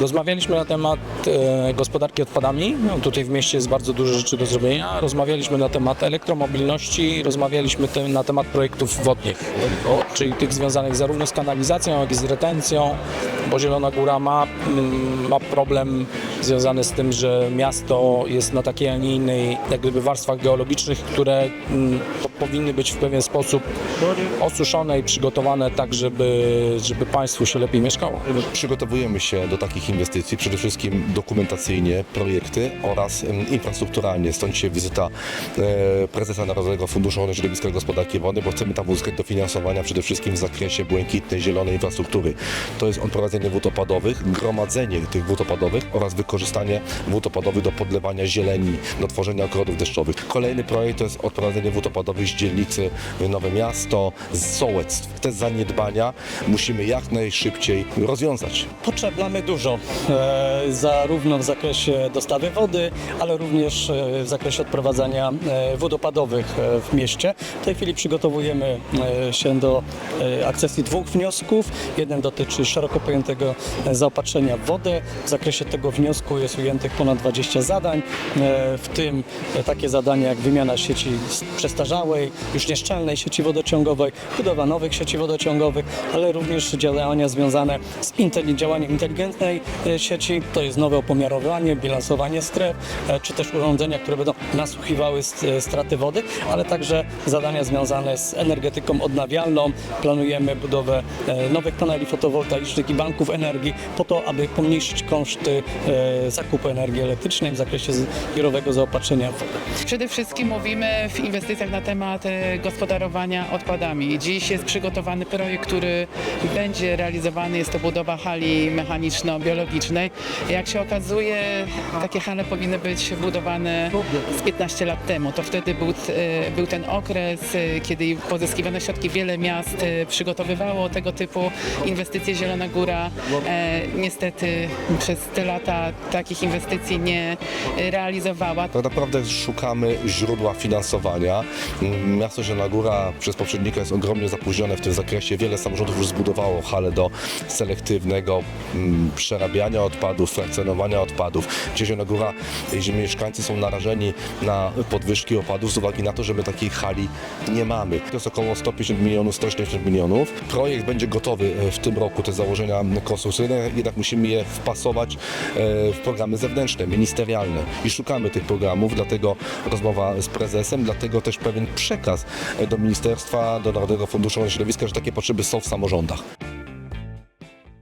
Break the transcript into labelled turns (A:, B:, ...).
A: Rozmawialiśmy na temat e, gospodarki odpadami. No, tutaj w mieście jest bardzo dużo rzeczy do zrobienia. Rozmawialiśmy na temat elektromobilności, rozmawialiśmy na temat projektów wodnych, czyli tych związanych zarówno z kanalizacją, jak i z retencją, bo Zielona Góra ma, mm, ma problem związany z tym, że miasto jest na takiej, a nie innej jak gdyby warstwach geologicznych, które mm, po, powinny być w pewien sposób osuszone i przygotowane tak, żeby, żeby państwu się lepiej mieszkało.
B: Przygotowujemy się do takich inwestycji, przede wszystkim dokumentacyjnie, projekty oraz infrastrukturalnie. Stąd się wizyta e, prezesa Narodowego Funduszu Ochrony Środowiska i Gospodarki Wodnej, bo chcemy tam uzyskać dofinansowania przede wszystkim w zakresie błękitnej, zielonej infrastruktury. To jest odprowadzenie wód opadowych, gromadzenie tych wód opadowych oraz wykorzystanie wód opadowych do podlewania zieleni, do tworzenia ogrodów deszczowych. Kolejny projekt to jest odprowadzenie wód opadowych z dzielnicy Nowe Miasto, z sołectw. Te zaniedbania musimy jak najszybciej rozwiązać.
C: Potrzeb mamy e, zarówno w zakresie dostawy wody, ale również e, w zakresie odprowadzania e, wód opadowych w mieście. W tej chwili przygotowujemy się do akcesji dwóch wniosków. Jeden dotyczy szeroko pojętego zaopatrzenia w wodę. W zakresie tego wniosku jest ujętych ponad 20 zadań, w tym takie zadania jak wymiana sieci przestarzałej, już nieszczelnej sieci wodociągowej, budowa nowych sieci wodociągowych, ale również działania związane z działaniem inteligentnej sieci, to jest nowe opomiarowanie, bilansowanie stref, e, czy też urządzenia, które będą nasłuchiwały e, straty wody, ale także zadania związane z energetyką odnawialną. Planujemy budowę e, nowych paneli fotowoltaicznych i banków energii po to, aby pomniejszyć koszty e, zakupu energii elektrycznej w zakresie zbiorowego zaopatrzenia w wodę.
D: Przede wszystkim mówimy w inwestycjach na temat e, gospodarowania odpadami. Dziś jest przygotowany projekt, który będzie realizowany. Jest to budowa hali mechaniczno-biologicznej. Jak się okazuje, takie hale powinny być budowane z 15 lat temu. To wtedy był, e, był ten okres, e, kiedy pozyskiwano środki. Wiele miast e, przygotowywało tego typu inwestycje. Zielona Góra niestety przez te lata takich inwestycji nie realizowała.
B: Tak naprawdę szukamy źródła finansowania. Miasto Zielona Góra przez poprzednika jest ogromnie zapóźnione w tym zakresie. Wiele samorządów już zbudowało hale do selektywnego mm, przerabiania odpadów, frakcjonowania odpadów. Gdzie Zielona Góra, gdzie mieszkańcy są narażeni na podwyżki opadów z uwagi na to, że my takiej hali nie mamy. To jest około 150 milionów, 180 milionów. Projekt będzie gotowy e, w tym roku, te założenia konstrukcyjne, jednak musimy je wpasować e, w programy zewnętrzne, ministerialne i szukamy tych programów, dlatego rozmowa z prezesem, dlatego też pewien przekaz e, do ministerstwa, do Narodowego Funduszu Ochrony Środowiska, że takie potrzeby są w samorządach.